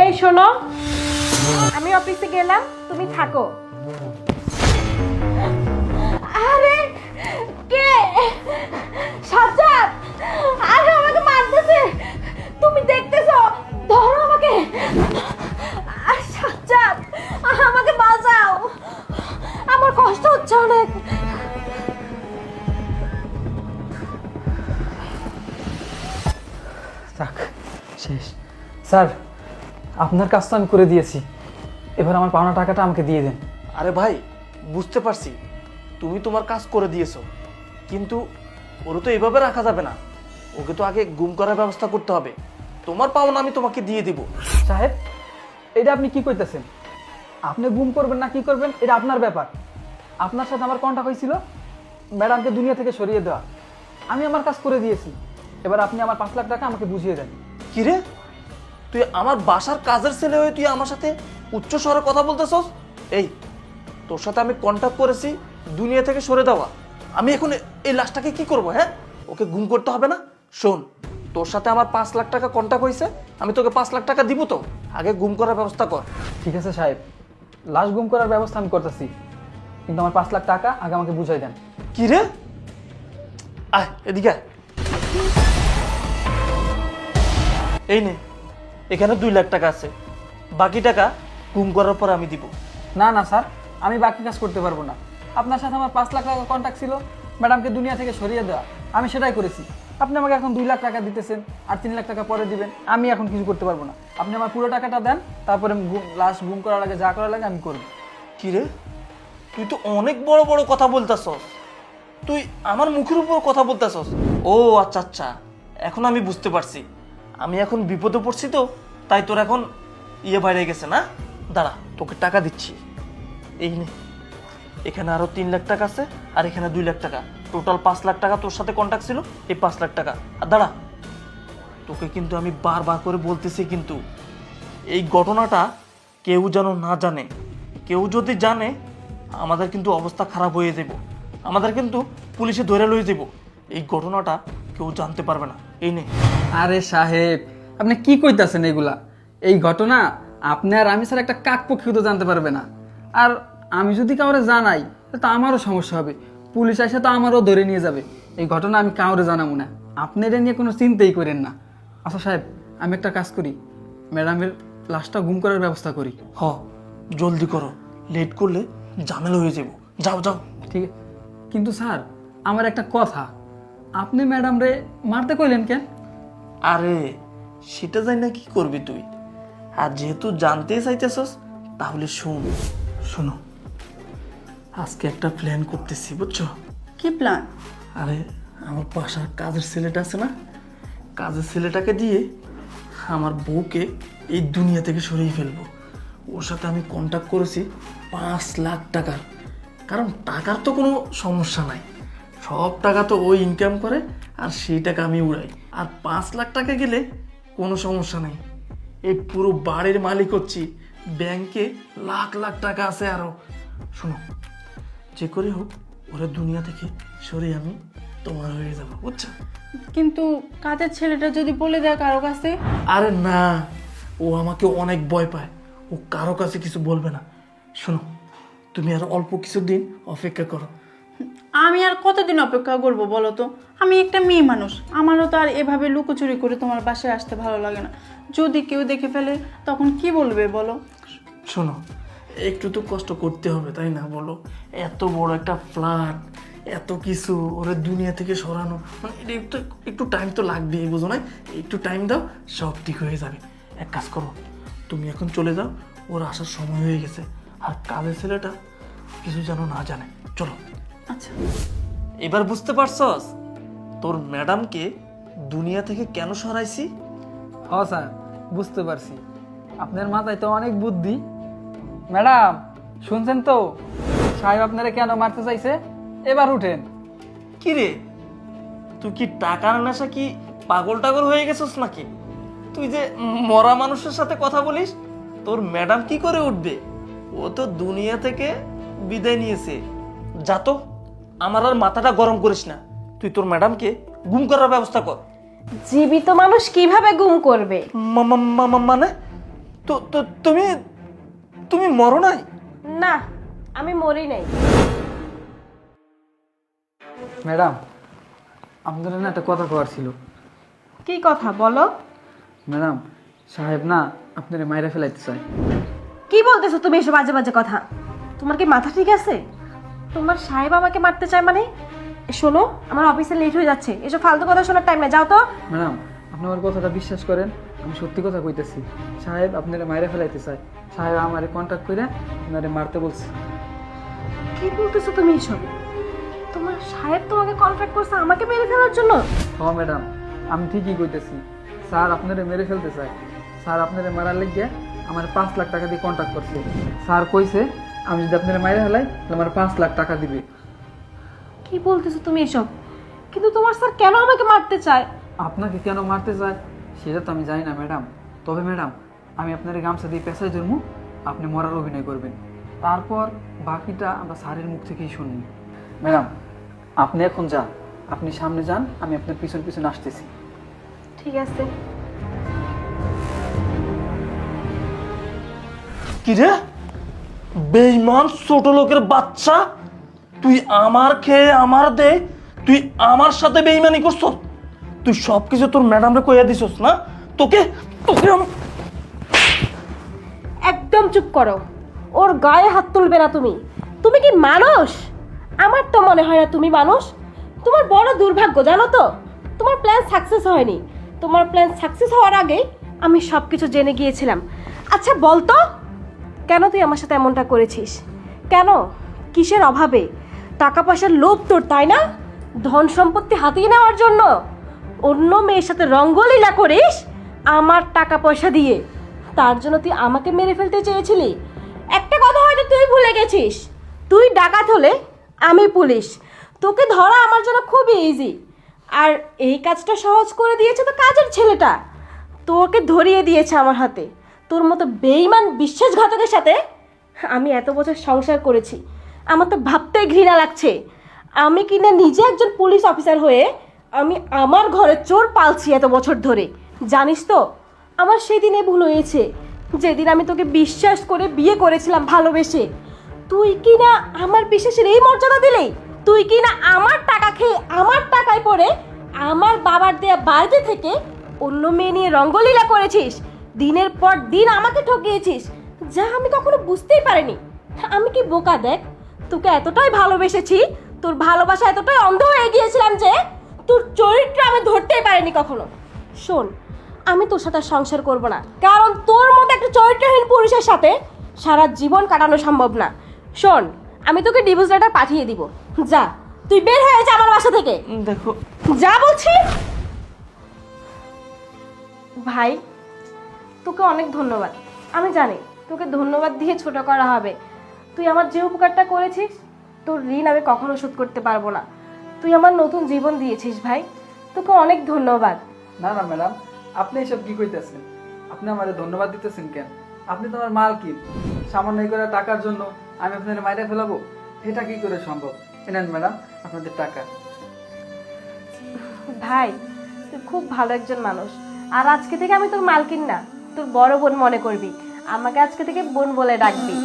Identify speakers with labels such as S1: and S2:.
S1: এই, শোনো। আমি অফিসে গেলাম, তুমি থাকো। আরে, কে? সাজ্জাদ, আরে আমাকে মারতেছে। তুমি দেখতেছো? ধরো আমাকে। সাজ্জাদ আমাকে বাঁচাও। আমার কষ্ট হচ্ছে অনেক।
S2: থাক, শেষ। স্যার আপনার কাজ তো আমি করে দিয়েছি। এবার আমার পাওনা টাকাটা আমাকে দিয়ে দেন।
S3: আরে ভাই বুঝতে পারছি। তুমি তোমার কাজ করে দিয়েছ। কিন্তু ওরে তো এভাবে রাখা যাবে না। ওকে তো আগে গুম করার ব্যবস্থা করতে হবে। তোমার পাওনা আমি তোমাকে দিয়ে দিব।
S2: সাহেব এটা আপনি কি করতেছেন আপনি গুম করবেন না কি করবেন এটা আপনার ব্যাপার। আপনার সাথে আমার কন্টাক্ট হয়েছিল ম্যাডামকে দুনিয়া থেকে সরিয়ে দেওয়া। আমি আমার কাজ করে দিয়েছি। এবার আপনি আমার পাঁচ লাখ টাকা আমাকে বুঝিয়ে দেন।
S3: কিরে তুই আমার বাসার কাজের ছেলে হয়ে তুই আমার সাথে উচ্চ স্বরে কথা বলতেছস? এই তোর সাথে আমি কন্ট্যাক্ট করেছি দুনিয়া থেকে সরে দেওয়া। আমি এখন এই লাশটাকে কি করব হ্যাঁ? ওকে গুম করতে হবে না? শোন তোর সাথে আমার পাঁচ লাখ টাকা কন্ট্যাক্ট হয়েছে আমি তোকে পাঁচ লাখ টাকা দিব তো। আগে গুম করার ব্যবস্থা কর।
S2: ঠিক আছে সাহেব লাশ গুম করার ব্যবস্থা আমি করতেছি। কিন্তু আমার পাঁচ লাখ টাকা আগে আমাকে বুঝাই দেন।
S3: কি রে? আয় এদিকে এই নে। এখানে দুই লাখ টাকা আছে। বাকি টাকা গুম করার পর আমি দিব।
S2: না না স্যার আমি বাকি কাজ করতে পারব না। আপনার সাথে আমার পাঁচ লাখ টাকা কন্ট্যাক্ট ছিল। ম্যাডামকে দুনিয়া থেকে সরিয়ে দেওয়া। আমি সেটাই করেছি। আপনি আমাকে এখন দুই লাখ টাকা দিতেছেন আর তিন লাখ টাকা পরে দিবেন। আমি এখন কিছু করতে পারব না। আপনি আমার পুরো টাকাটা দেন তারপরে লাস্ট গুম করার আগে যা করার লাগে আমি করব।
S3: কি রে? তুই তো অনেক বড় বড় কথা বলতেছস। তুই আমার মুখের উপর কথা বলতেছস। ও আচ্ছা আচ্ছা। এখন আমি বুঝতে পারছি। আমি এখন বিপদে পড়ছি তো, তাই তোর এখন ইয়ে বাইরে গেছে না? দাঁড়া, তোকে টাকা দিচ্ছি। এই নে, এখানে আরও তিন লাখ টাকা আছে, আর এখানে দুই লাখ টাকা। টোটাল পাঁচ লাখ টাকা তোর সাথে কন্ট্যাক্ট ছিল, এই পাঁচ লাখ টাকা। আর দাঁড়া, তোকে কিন্তু আমি বারবার করে বলতেছি কিন্তু, এই ঘটনাটা কেউ যেন না জানে। কেউ যদি জানে, আমাদের কিন্তু অবস্থা খারাপ হয়ে যাব আমাদের কিন্তু পুলিশে ধরে লয়ে যাব এই ঘটনাটা কেউ জানতে পারবে না। এই নে।
S2: আরে সাহেব আপনি কি কইতাছেন এগুলা? এই ঘটনা আপনি আর আমি স্যার একটা কাকপক্ষ তো জানতে পারবে না। আর আমি যদি কাউরে জানাই তো আমারও সমস্যা হবে। পুলিশ এসে তো আমারও ধরে নিয়ে যাবে। এই ঘটনা আমি কাউরে জানাব না। আপনি এটা নিয়ে কোনো চিন্তাই করেন না। আচ্ছা সাহেব আমি একটা কাজ করি। ম্যাডামের লাশটা গুম করার ব্যবস্থা করি।
S3: হ জলদি করো। লেট করলে ঝামেলা হয়ে যাব। যাও যাও।
S2: ঠিক কিন্তু স্যার আমার একটা কথা। আপনি ম্যাডাম রে মারতে কইলেন কেন?
S3: আরে সেটা যাই না কি করবি তুই। আর যেহেতু জানতে চাইতেছস তাহলে শোন। শোনো আজকে একটা প্ল্যান করতেছি বুঝছ?
S4: কি প্ল্যান
S3: আরে আমার বাসার কাজের ছেলেটা আছে না? কাজের ছেলেটাকে দিয়ে আমার বউকে এই দুনিয়া থেকে সরিয়ে ফেলব। ওর সাথে আমি কন্ট্যাক্ট করেছি পাঁচ লাখ টাকার। কারণ টাকার তো কোনো সমস্যা নাই। সব টাকা তো ওই ইনকাম করে আর সেই টাকা আমি উড়াই। আর পাঁচ লাখ টাকা গেলে কোনো সমস্যা নেই। এই পুরো বাড়ির মালিক হচ্ছি। ব্যাংকে লাখ লাখ টাকা আছে আরও শোনো যে করে হোক ওরা দুনিয়া থেকে সরে আমি তোমার হয়ে যাব বুঝছ?
S4: কিন্তু কাজের ছেলেটা যদি বলে দেয় কারও কাছে?
S3: আরে না ও আমাকে অনেক ভয় পায়। ও কারও কাছে কিছু বলবে না। শোনো তুমি আর অল্প কিছু দিন অপেক্ষা করো।
S4: আমি আর কতদিন অপেক্ষা করব বলো তো? আমি একটা মেয়ে মানুষ। আমারও তো আর এভাবে লুকোচুরি করে তোমার বাসায় আসতে ভালো লাগে না। যদি কেউ দেখে ফেলে, তখন কি বলবে বলো?
S3: শোনো, একটু তো কষ্ট করতে হবে, তাই না বলো? এত বড় একটা ফ্ল্যাট এত কিছু ওরা দুনিয়া থেকে সরানো মানে এটা একটু একটু টাইম তো লাগবেই, বুঝো না একটু টাইম দাও, সব ঠিক হয়ে যাবে। এক কাজ করো, তুমি এখন চলে যাও, ওর আসার সময় হয়ে গেছে। আর কালের ছেলেটা কিছু যেন না জানে। চলো।
S4: আচ্ছা।
S3: এবার বুঝতে পারছস? তোর ম্যাডামকে দুনিয়া থেকে কেন সরাইছি?
S2: হ স্যার বুঝতে পারছি। আপনার মাথায় তো অনেক বুদ্ধি। ম্যাডাম শুনছেন তো? সাহেব আপনারা কেন মারতে চাইছে? এবার উঠেন।
S3: কি রে? তুই কি টাকার নেশা কি পাগল টাগল হয়ে গেছিস নাকি? তুই যে মরা মানুষের সাথে কথা বলিস তোর ম্যাডাম কি করে উঠবে? ও তো দুনিয়া থেকে বিদায় নিয়েছে। যা তো। আমার আর মাথাটা গরম করিস না। তুই তোর ম্যাডামকে গুম করার ব্যবস্থা কর।
S1: জীবিত মানুষ কীভাবে গুম করবে?
S3: মা- মা- মা- মা- মানে? তো তো তুমি তুমি মরো নাই?
S1: না আমি মরি নাই।
S2: ম্যাডাম আপনাদের না একটা কথা কওয়ার ছিল।
S1: কি কথা বলো।
S2: ম্যাডাম সাহেব না আপনার মাইরা ফেলাইতে চায়।
S1: কি বলতেছো তুমি এসব বাজে বাজে কথা? তোমার কি মাথা ঠিক আছে? তোমার সাহেব আমাকে মারতে চায় মানে? শোনো আমার অফিসে লেট হয়ে যাচ্ছে। এসব ফালতু কথা শোনার টাইম না যাও তো।
S2: ম্যাডাম আপনি আমার কথাটা বিশ্বাস করেন আমি সত্যি কথা কইতেছি। সাহেব আপনারা মাইরা ফেলাইতে চায়। সাহেব আমারে কন্ট্যাক্ট করে আপনারে মারতে বলছে।
S1: কি বলতেছো তুমি এসব? তোমার সাহেব তোমাকে কন্ট্যাক্ট করছে আমাকে মেরে ফেলার জন্য?
S2: হ ম্যাডাম আমি ঠিকই কইতেছি। স্যার আপনারে মেরে ফেলতে চায়। স্যার আপনারে মারার লেগে আমার পাঁচ লাখ টাকা দিয়ে কন্ট্যাক্ট করছে। স্যার কইছে আমি যদি আপনারা মাইরা ফেলাই তাহলে আমার পাঁচ লাখ টাকা দিবে।
S1: কি বলতেছো তুমি এসব? কিন্তু তোমার স্যার কেন আমাকে মারতে চায়?
S2: আপনাকে কেন মারতে চায় সেটা তো আমি জানি না ম্যাডাম। তবে ম্যাডাম আমি আপনার গামছা দিয়ে পেশায় জন্ম আপনি মরার অভিনয় করবেন। তারপর বাকিটা আমরা স্যারের মুখ থেকেই শুনব। ম্যাডাম আপনি এখন যান। আপনি সামনে যান আমি আপনার পিছন পিছন আসতেছি।
S1: ঠিক আছে।
S3: কি রে? বেইমান ছোট লোকের বাচ্চা, তুই আমার খেয়ে আমার দে, তুই আমার সাথে বেইমানি করছ। তুই সব কিছু তোর ম্যাডামরে কইয়া দিছস না? তোকে তোকে
S1: একদম চুপ করো। ওর গায়ে হাত তুলবে না তুমি। তুমি কি মানুষ? আমার তো মনে হয় না তুমি মানুষ। তোমার বড় দুর্ভাগ্য, জানো তো? তোমার প্ল্যান সাকসেস হয়নি। তোমার প্ল্যান সাকসেস হওয়ার আগে আমি সব কিছু জেনে গিয়েছিলাম। আচ্ছা বলতো? কেন তুই আমার সাথে এমনটা করেছিস? কেন? কিসের অভাবে? টাকা পয়সার লোভ তোর, তাই না? ধন সম্পত্তি হাতিয়ে নেওয়ার জন্য অন্য মেয়ের সাথে রঙ্গলীলা করিস আমার টাকা পয়সা দিয়ে। তার জন্য তুই আমাকে মেরে ফেলতে চেয়েছিলি। একটা কথা হয়তো তুই ভুলে গেছিস। তুই ডাকাত হলে আমি পুলিশ। তোকে ধরা আমার জন্য খুবই ইজি আর এই কাজটা সহজ করে দিয়েছে তো কাজের ছেলেটা। তোকে ধরিয়ে দিয়েছে আমার হাতে। তোর মতো বেইমান বিশ্বাসঘাতকের সাথে আমি এত বছর সংসার করেছি। আমার তো ভাবতেই ঘৃণা লাগছে। আমি কিনা নিজে একজন পুলিশ অফিসার হয়ে আমি আমার ঘরে চোর পালছি এত বছর ধরে। জানিস তো, আমার সেদিনে ভুল হয়েছে। যেদিন আমি তোকে বিশ্বাস করে বিয়ে করেছিলাম ভালোবেসে। তুই কি না আমার বিশ্বাসের এই মর্যাদা দিলি? তুই কি না আমার টাকা খেয়ে আমার টাকায় পড়ে আমার বাবার দেয়া বাড়িতে থেকে অন্য মেয়ে নিয়ে রঙ্গলীলা করেছিস? দিনের পর দিন আমাকে ঠকিয়েছিস। যা আমি কখনো বুঝতেই পারিনি। আমি কি বোকা দেখ? তোকে এতটাই ভালোবেসেছি তোর ভালোবাসা এতটাই অন্ধ হয়ে গিয়েছিলাম যে তোর চরিত্র আমি ধরতেই পারিনি কখনো। শোন আমি তোর সাথে আর সংসার করব না। কারণ তোর মতো একটা চরিত্রহীন পুরুষের সাথে সারা জীবন কাটানো সম্ভব না। শোন আমি তোকে ডিভোর্স লেটার পাঠিয়ে দিব। যা তুই বের হয়ে যা আমার বাসা থেকে।
S3: দেখো।
S1: যা বলছি। ভাই তোকে অনেক ধন্যবাদ। আমি জানি তোকে ধন্যবাদ দিয়ে ছোট করা হবে। তুই আমার যে উপকারটা করেছিস তোর ঋণ আমি কখনো শোধ করতে পারব না। তুই আমার নতুন জীবন দিয়েছিস ভাই। তোকে অনেক ধন্যবাদ।
S2: না না ম্যাডাম আপনি এসব কি কইতেছেন? আপনি আমারে ধন্যবাদ দিতেছেন কেন? আপনি তো আমার মাল কি? সামান্য করে টাকার জন্য আমি আপনার মাইরা ফেলাবো? এটা কি করে সম্ভব? এনেন ম্যাডাম আপনাদের টাকা।
S1: ভাই তুই খুব ভালো একজন মানুষ। আর আজকে থেকে আমি তোর মালকিন না। তোর বড় বোন মনে করবি। আমাকে আজকে থেকে বোন বলে ডাকবি।